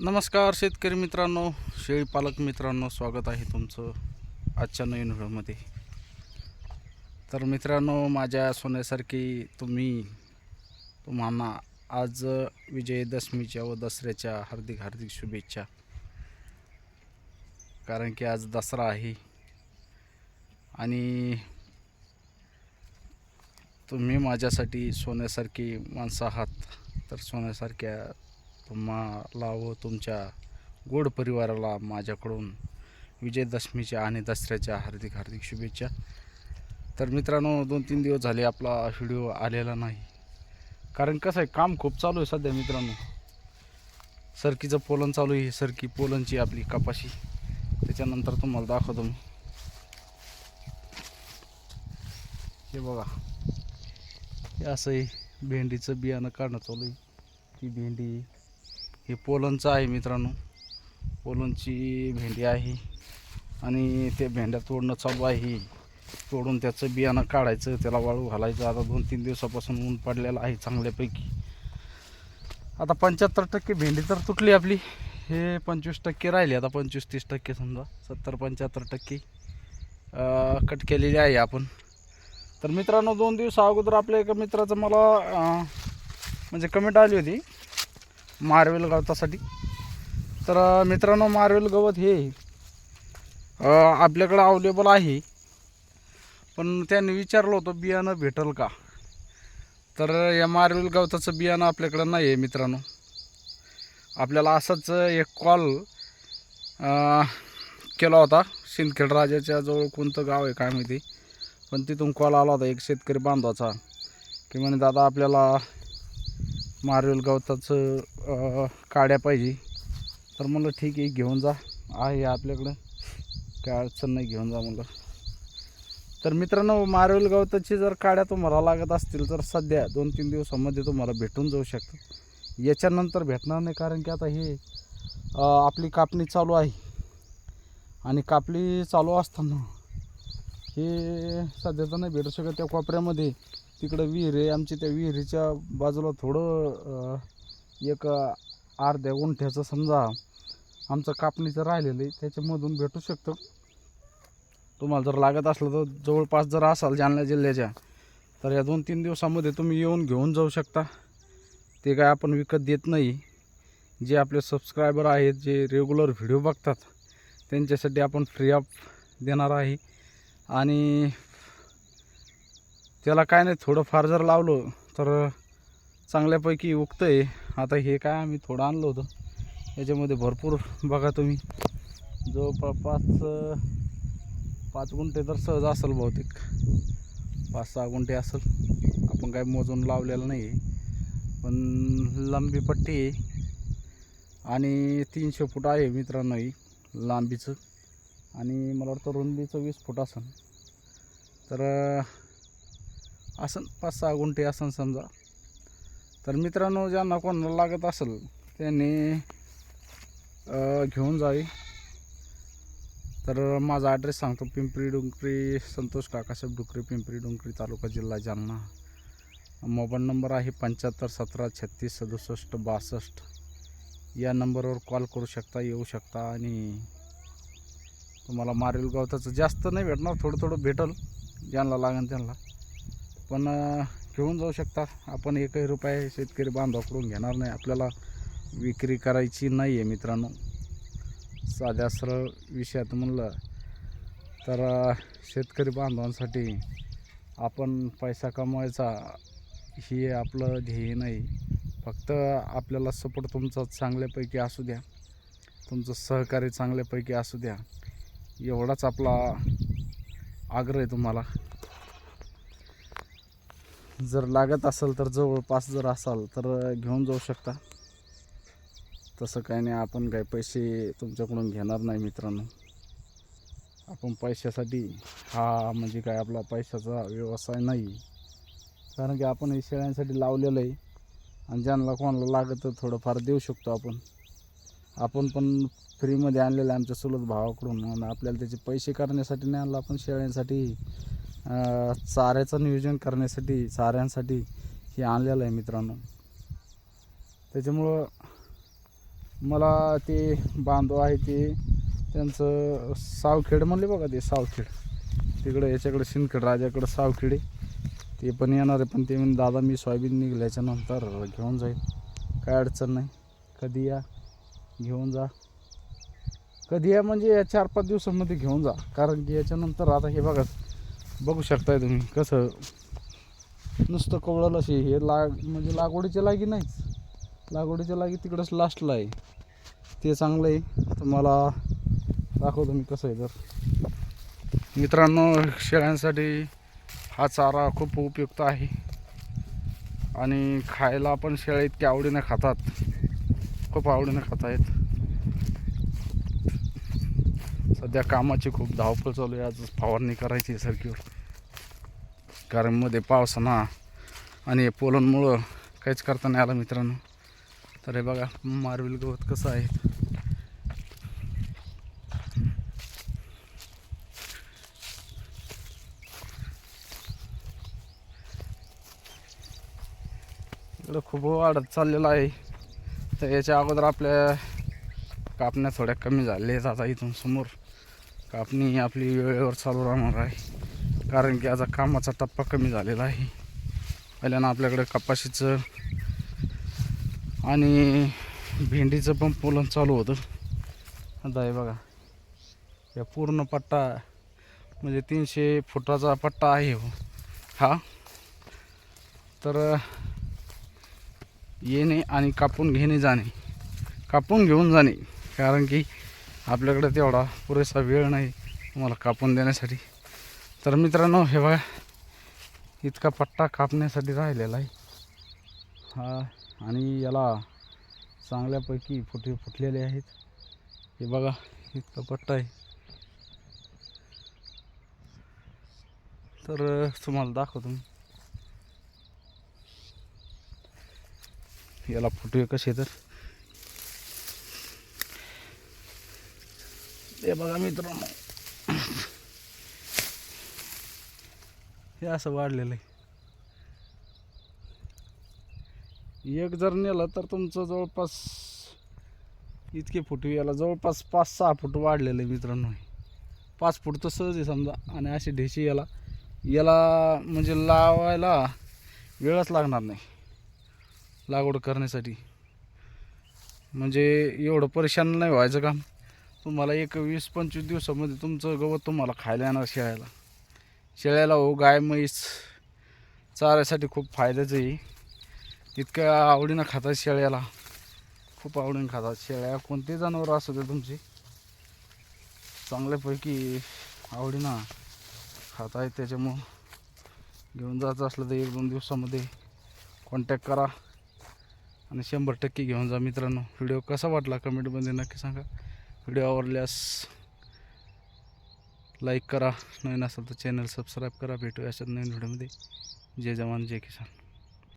नमस्कार शेतकरी मित्रांनो शेळी पालक मित्रांनो स्वागत आहे तुमचं आजच्या नवीन व्हिडिओमध्ये. तर मित्रांनो माझ्या सोन्यासारखी तुम्ही तुम्हाला आज विजयदशमीच्या व दसऱ्याच्या हार्दिक हार्दिक शुभेच्छा. कारण की आज दसरा आहे. आणि तुम्ही माझ्यासाठी सोन्यासारखी माणसं आहात. तर सोन्यासारख्या तुम्हाला व तुमच्या गोड परिवाराला माझ्याकडून विजयदशमीच्या आणि दसऱ्याच्या हार्दिक हार्दिक शुभेच्छा. तर मित्रांनो दोन तीन दिवस झाले आपला व्हिडिओ आलेला नाही. कारण कसं आहे काम खूप चालू आहे सध्या मित्रांनो. सरकीचं पोलन चालू आहे सरकी पोलनची आपली कपाशी. त्याच्यानंतर तुम्हाला दाखवतो मी. हे बघा. हे असं आहे भेंडीचं बियाणं काढणं चालू आहे. ती भेंडी हे पोलनचं आहे मित्रांनो. पोलनची भेंडी आहे आणि ते भेंड्या तोडणं चालू आहे. तोडून त्याचं बियाणं काढायचं त्याला वाळू घालायचं. आता दोन तीन दिवसापासून ऊन पडलेलं आहे चांगल्यापैकी. आता पंच्याहत्तर टक्के भेंडी तर तुटली आपली. हे पंचवीस टक्के राहिली. आता पंचवीस तीस टक्के समजा. सत्तर पंच्याहत्तर टक्के कट केलेली आहे आपण. तर मित्रांनो दोन दिवस अगोदर आपल्या एका मित्राचं मला म्हणजे कमेंट आली होती. मार्वेल गवतासाठी. तर मित्रांनो मार्वेल गवत हे आपल्याकडं अवेलेबल आहे. पण त्यांनी विचारलं होतं बियाणं भेटल का? तर या मार्वेल गवताचं बियाणं आपल्याकडं नाही आहे मित्रांनो. आपल्याला असाच एक कॉल केला होता. सिंदखेड राजाच्या जवळ कोणतं गाव आहे काय माहिती. पण तिथून कॉल आला होता एक शेतकरी बांधवाचा. की म्हणे दादा आपल्याला मार्वेल गवताचं काड्या पाहिजे. तर म्हणलं ठीक आहे घेऊन जा. आहे आपल्याकडं. काय अडचण नाही घेऊन जा म्हणलं. तर मित्रांनो मार्वेल गवताची जर काड्या तुम्हाला लागत असतील तर सध्या दोन तीन दिवसामध्ये तुम्हाला भेटून जाऊ शकतात. याच्यानंतर भेटणार नाही कारण की आता हे आपली कापणी चालू आहे. आणि कापणी चालू असताना हे सध्या तर नाही भेटू शकत. त्या कोपऱ्यामध्ये तिकडं विहीर आहे. आमची त्या विहिरीच्या बाजूला थोडं एक अर्ध्या गुंठ्याचं समजा आमचं कापणीचं राहिलेलं आहे. त्याच्यामधून भेटू शकतं. तुम्हाला जर लागत असलं तर जवळपास जर असाल जालना जिल्ह्याच्या तर या दोन तीन दिवसामध्ये तुम्ही येऊन घेऊन जाऊ शकता. ते काय आपण विकत देत नाही. जे आपले सबस्क्रायबर आहेत जे रेग्युलर व्हिडिओ बघतात त्यांच्यासाठी आपण फ्री ऑफ देणार आहे. आणि त्याला काय नाही थोडंफार जर लावलं तर चांगल्यापैकी उगतं आहे आता हे काय आम्ही थोडं आणलं होतं. याच्यामध्ये भरपूर बघा तुम्ही. जवळपास पाच गुंठे तर सहज असेल बहुतेक. पाच सहा गुंठे असेल. आपण काय मोजून लावलेलं नाही आहे पण लांबी पट्टी आहे. आणि तीनशे फूट आहे मित्रांनो ही लांबीचं. आणि मला वाटतं रुंदीचं वीस फूट असेल. तर असं पाच सहा गुंठे असन समजा. तर मित्रांनो ज्यांना कोणाला लागत असेल त्यांनी घेऊन जावी. तर माझा ॲड्रेस सांगतो पिंपरी डुंकरी संतोष काकासाहेब डुकरे पिंपरी डुंकरी तालुका जिल्हा जालना. मोबाईल नंबर आहे पंच्याहत्तर सतरा छत्तीस सदुसष्ट बासष्ट. या नंबरवर कॉल करू शकता येऊ शकता आणि तुम्हाला मारेल गवताचं जास्त नाही भेटणार थोडं थोडं भेटल ज्यांना लागेल त्यांना. पण घेऊन जाऊ शकता. आपण एकही रुपये शेतकरी बांधवाकडून घेणार नाही. आपल्याला विक्री करायची नाही आहे मित्रांनो. साध्या सरळ विषयात म्हणलं तर शेतकरी बांधवांसाठी आपण पैसा कमवायचा हे आपलं ध्येय नाही. फक्त आपल्याला सपोर्ट तुमचा चांगल्यापैकी असू द्या. तुमचं सहकार्य चांगल्यापैकी असू द्या. एवढाच आपला आग्रह आहे तुम्हाला. जर लागत असेल तर जवळपास जर असाल तर घेऊन जाऊ शकता. तसं काही नाही आपण काही पैसे तुमच्याकडून घेणार नाही मित्रांनो. आपण पैशासाठी हा म्हणजे काय आपला पैशाचा व्यवसाय नाही. कारण की आपण हे शेळ्यांसाठी लावलेलं आहे. आणि ज्यांना कोणाला लागत तर थोडंफार देऊ शकतो आपण. आपण पण फ्रीमध्ये आणलेलं आहे आमच्या सुलभ भावाकडून. आपल्याला त्याचे पैसे करण्यासाठी नाही आणलं आपण शेळ्यांसाठी. चाऱ्याचं नियोजन करण्यासाठी चाऱ्यांसाठी हे आणलेलं आहे मित्रांनो. त्याच्यामुळं मला ते बांधव आहे ते त्यांचं सावखेड म्हणले बघा ते सावखेड. तिकडं याच्याकडे सिंदखेड राजाकडं सावखेड आहे. ते पण येणार आहे पण ते म्हणे दादा मी सोयाबीन निघल्याच्या नंतर घेऊन जाईल. काय अडचण नाही. कधी या घेऊन जा. कधी या म्हणजे या चार पाच दिवसामध्ये घेऊन जा. कारण की याच्यानंतर आता हे बघा बघू शकताय तुम्ही कसं. नुसतं कवळलं असे हे लाग म्हणजे लागवडीच्या लागी नाहीच. लागवडीच्या लागी तिकडंच लास्टला आहे. ते चांगलं आहे. तुम्हाला दाखवतो मी कसं आहे तर. मित्रांनो शेळ्यांसाठी हा चारा खूप उपयुक्त आहे. आणि खायला पण शेळ्या इतक्या आवडीने खातात. खूप आवडीने खात आहेत सध्या कामाची खूप धावपळ चालू आहे. आज फवारणी करायची आहे सरकीवर. कारण मध्ये पावसाना आणि पोलनमुळं काहीच करता नाही आलं मित्रांनो. तर हे बघा मार्विल गवत कसं आहे. इकडं खूप वाढत चाललेलं आहे. तर याच्या अगोदर आपल्या कापण्या थोड्या कमी झाल्या आहेत आता इथून समोर. कापणी आपली वेळेवर चालू राहणार आहे. कारण की आता कामाचा टप्पा कमी झालेला आहे. पहिल्यानं आपल्याकडे कपाशीचं आणि भेंडीचं पण पोलन चालू होतं. आता हे बघा. या पूर्ण पट्टा म्हणजे तीनशे फुटाचा पट्टा आहे हो. हा. तर येणे आणि कापून घेणे जाणे. कापून घेऊन जाणे. कारण की आपल्याकडे तेवढा पुरेसा वेळ नाही तुम्हाला कापून देण्यासाठी. तर मित्रांनो हे बघा इतका पट्टा कापण्यासाठी राहिलेला आहे. हा आणि याला चांगल्यापैकी फुटे फुटलेले आहेत. हे बघा इतका पट्टा आहे. तर तुम्हाला दाखवतो मी. याला फुटवे कसे तर. हे बघा मित्रांनो हे असं वाढलेलं आहे. एक जर नेलं तर तुमचं जवळपास इतके फुट याला जवळपास पाच सहा फूट वाढलेलं आहे मित्रांनो पाच फूट तर सहज आहे समजा. आणि अशी ढेशी याला याला म्हणजे लावायला वेळच लागणार नाही. लागवड करण्यासाठी. म्हणजे एवढं परेशान नाही व्हायचं काम. तुम्हाला एक वीस पंचवीस दिवसामध्ये तुमचं गवत तुम्हाला खायला येणार शेळ्याला. शेळ्याला हो गाय म्हैस चाऱ्यासाठी खूप फायद्याचं आहे. इतक्या आवडीनं खातात शेळ्याला. खूप आवडीनं खातात शेळ्या. कोणते जनावर असू दे तुमची. चांगल्यापैकी आवडीनं खात आहेत त्याच्यामुळं घेऊन जायचं असलं तर एक दोन दिवसामध्ये कॉन्टॅक्ट करा. आणि शंभर टक्के घेऊन जा मित्रांनो. व्हिडिओ कसा वाटला कमेंटमध्ये नक्की सांगा. व्हिडिओ आवडल्यास लाईक करा. नवीन असेल तर चॅनल सबस्क्राईब करा. भेटूया अशाच नवीन व्हिडिओमध्ये. जय जवान जय किसान.